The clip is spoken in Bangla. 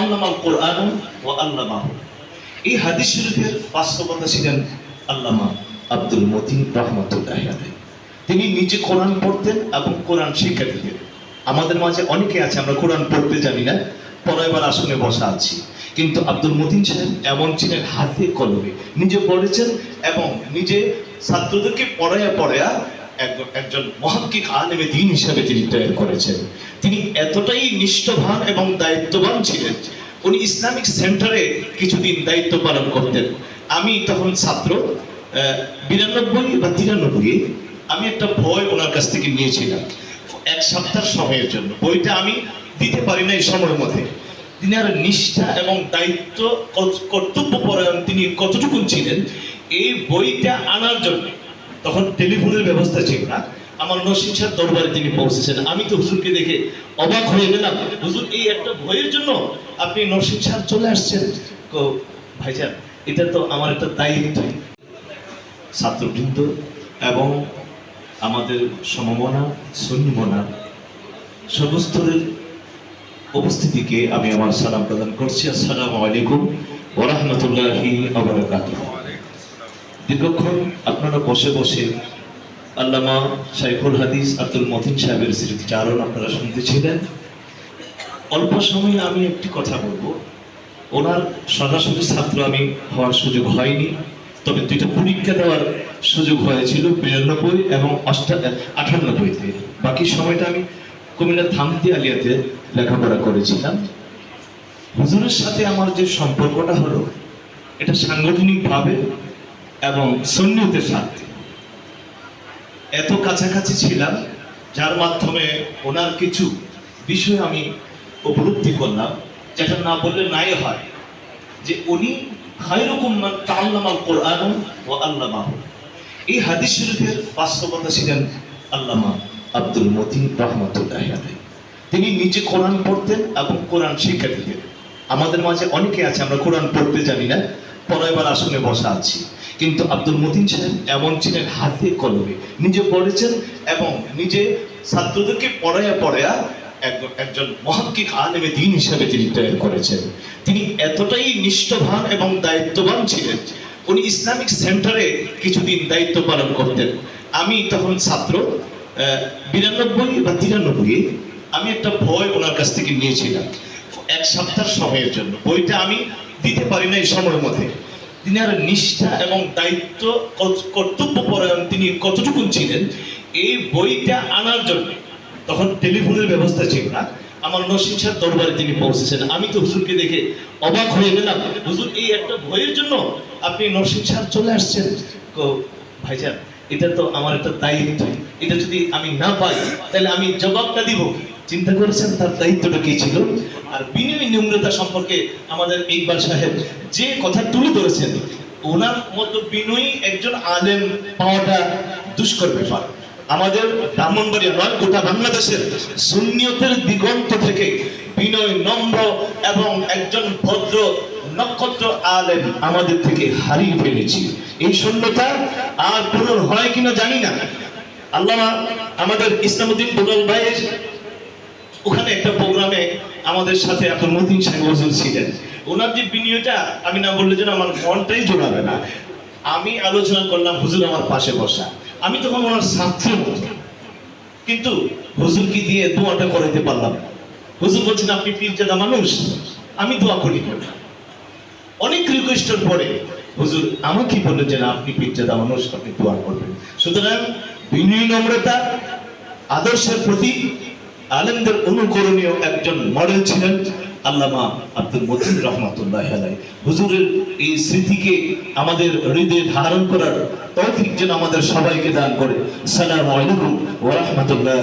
তাআল্লামাল কোরআন ওয়া আল্লামাহু। এই হাদিস শরীফের বাস্তবতা ছিলেন আল্লামা আব্দুল মতিন রহমতুল্লাহ তিনি নিজে কোরআন পড়তেন এবং কোরআন শিক্ষা দিতেন। আমাদের মাঝে অনেকে আছে, আমরা কোরআন পড়তে জানি না পড়াইবার আসনে বসা আছি। কিন্তু আব্দুল মতিন সাহেব এমন ছিলেন হাতে কলমে। নিজে পড়েছেন এবং নিজে ছাত্রদেরকে পড়াইয়া পড়াইয়া একজন মহাক্কিক আলেমে দিন হিসাবে তিনি তৈরি করেছেন। তিনি এতটাই নিষ্ঠবান এবং দায়িত্ববান ছিলেন। উনি ইসলামিক সেন্টারে কিছুদিন দায়িত্ব পালন করতেন। আমি তখন ছাত্র বিরানব্বই বা তিরানব্বই আমি একটা বই ওনার কাছ থেকে নিয়েছিলাম। এক সপ্তাহ সময়ের জন্য। বইটা আমি দিতে পারি না এই সময়ের মধ্যে। তিনি আর নিষ্ঠা এবং দায়িত্ব কর্ত- কর্তব্যপরায়ণ তিনি কতটুকু ছিলেন, এই বইটা আনার জন্য তখন টেলিফোনের ব্যবস্থা ছিল না। আমার নসিন সাহেব দরবারে তিনি পৌঁছেছেন। আমি তো হুজুরকে দেখে অবাক হয়ে গেলাম। হুজুর, এই একটা ভয়ের জন্য আপনি নরসিং সাহেব চলে আসছেন। ভাইজান এটা তো আমার একটা দায়িত্ব। ছাত্রবৃন্দ এবং আমাদের সমমনা সৈন্যমনা সর্বস্তরের উপস্থিতিকে আমি আমার সালাম প্রদান করছি। আসসালামু আলাইকুম ওরহমতুল্লাহি আবরাকাতুহ দীর্ঘক্ষণ আপনারা বসে বসে আল্লামা শাইখুল হাদিস আব্দুল মতিন সাহেবের স্মৃতিচারণ আপনারা শুনতেছিলেন। অল্প সময়ে আমি একটি কথা বলব। ওনার সরাসরি ছাত্র আমি হওয়ার সুযোগ হয়নি, তবে দুইটা পরীক্ষা দেওয়ার সুযোগ হয়েছিল বিরানব্বই এবং অষ্টা আটানব্বইতে। বাকি সময়টা আমি কুমিল্লা থামতি আলিয়াতে লেখাপড়া করেছিলাম। হুজুরের সাথে আমার যে সম্পর্কটা হলো, এটা সাংগঠনিকভাবে এবং সন্ন্যতের সাথে। এত কাছাকাছি ছিলাম, যার মাধ্যমে ওনার কিছু বিষয় আমি উপলব্ধি করলাম, যেটা না বললে নাই হয়, যে উনি খায়রকুম মান কোরআন ওয়া আল্লামাহু। এই হাদিস শরীফের বাস্তবতা ছিলেন আল্লামা আব্দুল মতিন রহমতুল্লাহ তিনি নিজে কোরআন পড়তেন এবং কোরআন শিক্ষা দিতেন। আমাদের মাঝে অনেকে আছে, আমরা কোরআন পড়তে জানি না পড়াইবার আসনে বসা আছি। কিন্তু আব্দুল মতিন সাহেব এমন ছিলেন হাতে কলমে। নিজে পড়েছেন এবং নিজে ছাত্রদেরকে পড়াইয়া পড়াইয়া একজন মহাক্কিক আলেমে দিন হিসাবে তিনি তৈরি করেছেন। তিনি এতটাই নিষ্ঠবান এবং দায়িত্ববান ছিলেন। উনি ইসলামিক সেন্টারে কিছুদিন দায়িত্ব পালন করতেন। আমি তখন ছাত্র বিরানব্বই বা তিরানব্বই, আমি একটা বই ওনার কাছ থেকে নিয়েছিলাম। এক সপ্তাহ সময়ের জন্য। বইটা আমি দিতে পারি না এই সময়ের মধ্যে। তিনি আর নিষ্ঠা এবং দায়িত্ব কর্ত- কর্তব্যপরায়ণ তিনি কতটুকু ছিলেন, এই বইটা আনার জন্য। তখন টেলিফোনের ব্যবস্থা ছিল না। আমার নসিন সাহেব দরবারে তিনি পৌঁছেছেন। আমি তো হুজুরকে দেখে অবাক হয়ে গেলাম। হুজুর, এই একটা বইয়ের জন্য আপনি নরসিং সাহেব চলে আসছেন? ভাইজান এটা তো আমার একটা দায়িত্ব। এটা যদি আমি না পাই, তাহলে আমি জবাবটা দিব। চিন্তা করেছেন তার দায়িত্বটা কি ছিল? আর বিনয় নম্রতা সম্পর্কে আমাদের ইকবাল সাহেব যে কথা তুলে ধরেছেন, ওনার মতো বিনয়ী একজন আলেম পাওয়াটা দুষ্কর ব্যাপার। আমাদের ব্রাহ্মণবাড়িয়া নয়, গোটা বাংলাদেশের সুন্নিয়তের দিগন্ত থেকে বিনয় নম্র এবং একজন ভদ্র নক্ষত্র আলেম আমাদের থেকে হারিয়ে ফেলেছি। এই শূন্যতা আর পূরণ হয় কিনা জানি না। আল্লামা আমাদের ইসলামুদ্দিন দুলাল ভাইয়ের ওখানে একটা প্রোগ্রামে আমাদের সাথে আপনার মতিন সাহেব হুজুর ছিলেন। ওনার যে বিনিয়োগটা, আমি না বললে যেন আমার মনটাই জোড়াবে না। আমি আলোচনা করলাম, হুজুর আমার পাশে বসা। আমি তখন ওনার ছাত্রের মতো কিন্তু হুজুরকে দিয়ে দোয়াটা করাইতে পারলাম হুজুর বলছেন, আপনি পীরজাদা মানুষ, আমি দোয়া করি অনেক রিকোয়েস্টের পরে হুজুর আমাকে বললেন যে, না, আপনি পীরজাদা মানুষ, আপনি দোয়া করবেন। সুতরাং বিনয়ী নম্রতা, আদর্শের প্রতি আলেমদের অনুকরণীয় একজন মডেল ছিলেন আল্লামা আব্দুল মতিন রহমতুল্লাহ আলাই হুজুরের এই স্মৃতিকে আমাদের হৃদয়ে ধারণ করার তৌফিক যেন আমাদের সবাইকে দান করে। সালাম আলাইকুম ওরহমতুল্লাহ